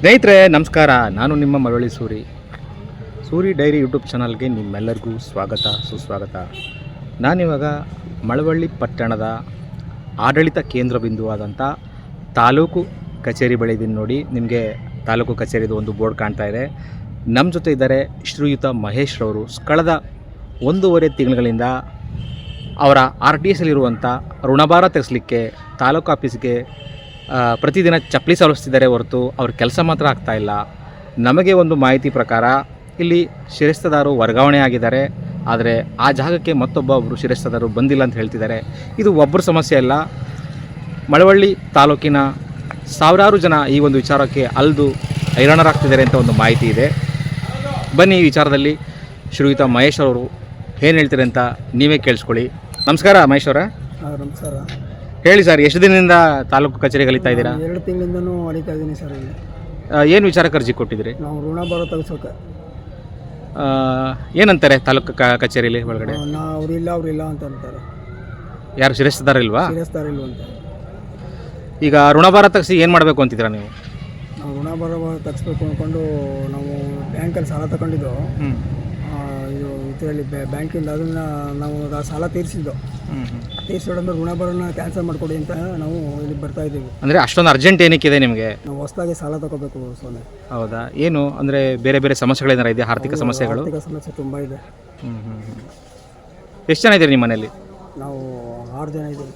ಸ್ನೇಹಿತರೆ, ನಮಸ್ಕಾರ. ನಾನು ನಿಮ್ಮ ಮರಳಿ ಸೂರಿ. ಸೂರಿ ಡೈರಿ ಯೂಟ್ಯೂಬ್ ಚಾನಲ್ಗೆ ನಿಮ್ಮೆಲ್ಲರಿಗೂ ಸ್ವಾಗತ, ಸುಸ್ವಾಗತ. ನಾನಿವಾಗ ಮಳವಳ್ಳಿ ಪಟ್ಟಣದ ಆಡಳಿತ ಕೇಂದ್ರ ಬಿಂದುವಾದಂಥ ತಾಲೂಕು ಕಚೇರಿ ಬಳಿ ನೋಡಿ. ನಿಮಗೆ ತಾಲೂಕು ಕಚೇರಿದು ಒಂದು ಬೋರ್ಡ್ ಕಾಣ್ತಾ ಇದೆ. ನಮ್ಮ ಜೊತೆ ಇದ್ದಾರೆ ಶ್ರೀಯುತ ಮಹೇಶ್ ರವರು. ಕಳೆದ ಒಂದೂವರೆ ತಿಂಗಳಿಂದ ಅವರ ಆರ್ ಟಿ ಎಸ್ಸಲ್ಲಿರುವಂಥ ಋಣಭಾರ ತೆಗೆಸಲಿಕ್ಕೆ ತಾಲೂಕು ಆಫೀಸ್ಗೆ ಪ್ರತಿದಿನ ಚಪ್ಪಲಿ ಸವರಿಸ್ತಿದ್ದಾರೆ ಹೊರತು ಅವ್ರ ಕೆಲಸ ಮಾತ್ರ ಆಗ್ತಾ ಇಲ್ಲ. ನಮಗೆ ಒಂದು ಮಾಹಿತಿ ಪ್ರಕಾರ ಇಲ್ಲಿ ಶಿರಸ್ತದಾರು ವರ್ಗಾವಣೆ ಆಗಿದ್ದಾರೆ. ಆದರೆ ಆ ಜಾಗಕ್ಕೆ ಮತ್ತೊಬ್ಬ ಒಬ್ಬರು ಶಿರಸ್ತದಾರರು ಬಂದಿಲ್ಲ ಅಂತ ಹೇಳ್ತಿದ್ದಾರೆ. ಇದು ಒಬ್ಬರ ಸಮಸ್ಯೆ ಅಲ್ಲ. ಮಳವಳ್ಳಿ ತಾಲೂಕಿನ ಸಾವಿರಾರು ಜನ ಈ ಒಂದು ವಿಚಾರಕ್ಕೆ ಅಲ್ದು ಹೈರಾಣರಾಗ್ತಿದ್ದಾರೆ ಅಂತ ಒಂದು ಮಾಹಿತಿ ಇದೆ. ಬನ್ನಿ ಈ ವಿಚಾರದಲ್ಲಿ ಶ್ರೀಯುತ ಮಹೇಶ್ ಅವರು ಏನು ಹೇಳ್ತಾರೆ ಅಂತ ನೀವೇ ಕೇಳಿಸ್ಕೊಳ್ಳಿ. ನಮಸ್ಕಾರ ಮಹೇಶ್ ಅವರ. ನಮಸ್ಕಾರ. ಹೇಳಿ ಸರ್ ಎಷ್ಟು ದಿನದಿಂದ ತಾಲೂಕು ಕಚೇರಿ ಕಲಿತಾ ಇದ್ದೀರಾ? ಎರಡು ತಿಂಗಳಿಂದನೂ ಹೊಡಿತಾ ಇದ್ದೀನಿ ಸರ್ ಇಲ್ಲಿ. ಏನು ವಿಚಾರಕ್ಕೆ ಅರ್ಜಿ ಕೊಟ್ಟಿದ್ರಿ? ನಾವು ಋಣ ಬರೋ ತಗಿಸೋಕ. ಆ, ಏನಂತಾರೆ ತಾಲೂಕು ಕ ಕಚೇರಿಲಿ ಒಳಗಡೆ? ನಾ ಅವ್ರಿಲ್ಲ ಅವ್ರಿಲ್ಲ ಅಂತ ಅಂತಾರೆ. ಯಾರು ಶಿರಸ್ತದಾರ ಇಲ್ವಾ? ಸೇರಿಸ್ತಾರ ಅಂತ. ಈಗ ಋಣಭಾರ ತೆಗೆಸಿ ಏನು ಮಾಡಬೇಕು ಅಂತಿದ್ದೀರಾ ನೀವು? ನಾವು ಋಣಭಾರ ಬರೋ ತಗ್ಸ್ಬೇಕು ಅಂದ್ಕೊಂಡು ನಾವು ಬ್ಯಾಂಕಲ್ಲಿ ಸಾಲ ತಗೊಂಡಿದ್ದು. ಹ್ಞೂ ಆ, ಹೇಳಿ ಬ್ಯಾಂಕಿಂದ ಅದನ್ನು ನಾವು ಆ ಸಾಲ ತೀರಿಸಿದ್ದು. ತೀರಿಸೋಡಂದ್ರೆ ಋಣ ಬರೋನ ಕ್ಯಾನ್ಸಲ್ ಮಾಡಿಕೊಡಿ ಅಂತ ನಾವು ಇಲ್ಲಿ ಬರ್ತಾ ಇದ್ದೀವಿ. ಅಂದರೆ ಅಷ್ಟೊಂದು ಅರ್ಜೆಂಟ್ ಏನಕ್ಕಿದೆ ನಿಮಗೆ? ನಾವು ಹೊಸದಾಗಿ ಸಾಲ ತಗೋಬೇಕು ಸೋನೆ ಹೌದಾ? ಏನು ಅಂದರೆ ಬೇರೆ ಬೇರೆ ಸಮಸ್ಯೆಗಳೇನಾರ ಇದೆ ಆರ್ಥಿಕ ಸಮಸ್ಯೆಗಳು? ಆರ್ಥಿಕ ಸಮಸ್ಯೆ ತುಂಬ ಇದೆ. ಎಷ್ಟು ಜನ ಇದ್ದೀರಿ ನಿಮ್ಮ ಮನೇಲಿ ನಾವು ಆರು ಜನ ಇದ್ದೀವಿ.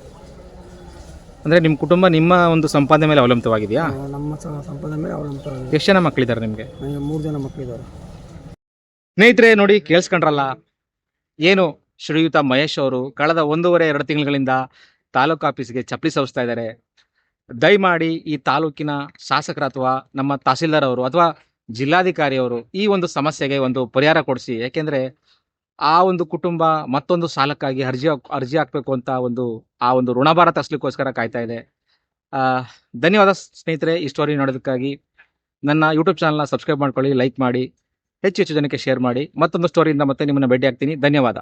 ಅಂದರೆ ನಿಮ್ಮ ಕುಟುಂಬ ನಿಮ್ಮ ಒಂದು ಸಂಪಾದನೆ ಮೇಲೆ ಅವಲಂಬಿತವಾಗಿದೆಯಾ? ನಮ್ಮ ಸ- ಸಂಪಾದನೆ ಮೇಲೆ ಅವಲಂಬಿತ ಎಷ್ಟು ಜನ ಮಕ್ಕಳಿದ್ದಾರೆ ನಿಮಗೆ? ನನಗೆ ಮೂರು ಜನ ಮಕ್ಕಳಿದ್ದಾರೆ ಸ್ನೇಹಿತರೆ, ನೋಡಿ, ಕೇಳಿಸ್ಕೊಂಡ್ರಲ್ಲ. ಏನು ಶ್ರೀಯುತ ಮಹೇಶ್ ಅವರು ಕಳೆದ ಒಂದೂವರೆ, ಎರಡು ತಿಂಗಳಿಂದ ತಾಲೂಕು ಆಫೀಸ್ಗೆ ಚಪ್ಪಲಿ ಸವಿಸ್ತಾ ಇದ್ದಾರೆ. ದಯಮಾಡಿ ಈ ತಾಲೂಕಿನ ಶಾಸಕರ ಅಥವಾ ನಮ್ಮ ತಹಸೀಲ್ದಾರ್ ಅವರು ಅಥವಾ ಜಿಲ್ಲಾಧಿಕಾರಿಯವರು ಈ ಒಂದು ಸಮಸ್ಯೆಗೆ ಒಂದು ಪರಿಹಾರ ಕೊಡಿಸಿ. ಯಾಕೆಂದ್ರೆ ಆ ಒಂದು ಕುಟುಂಬ ಮತ್ತೊಂದು ಸಾಲಕ್ಕಾಗಿ ಅರ್ಜಿ ಅರ್ಜಿ ಹಾಕಬೇಕು ಅಂತ ಒಂದು, ಆ ಒಂದು ಋಣಭಾರ ತರಿಸ್ಲಿಕ್ಕೋಸ್ಕರ ಕಾಯ್ತಾ ಇದೆ. ಧನ್ಯವಾದ ಸ್ನೇಹಿತರೆ ಈ ಸ್ಟೋರಿ ನೋಡೋದಕ್ಕಾಗಿ. ನನ್ನ ಯೂಟ್ಯೂಬ್ ಚಾನಲ್ನ ಸಬ್ಸ್ಕ್ರೈಬ್ ಮಾಡ್ಕೊಳ್ಳಿ, ಲೈಕ್ ಮಾಡಿ. ಹೆಚ್ಚು ಹೆಚ್ಚು ಜನಕ್ಕೆ ಶೇರ್ ಮಾಡಿ ಮತ್ತೊಂದು ಸ್ಟೋರಿಯಿಂದ ಮತ್ತೆ ನಿಮ್ಮನ್ನು ಭೇಟಿ ಆಗ್ತೀನಿ ಧನ್ಯವಾದ.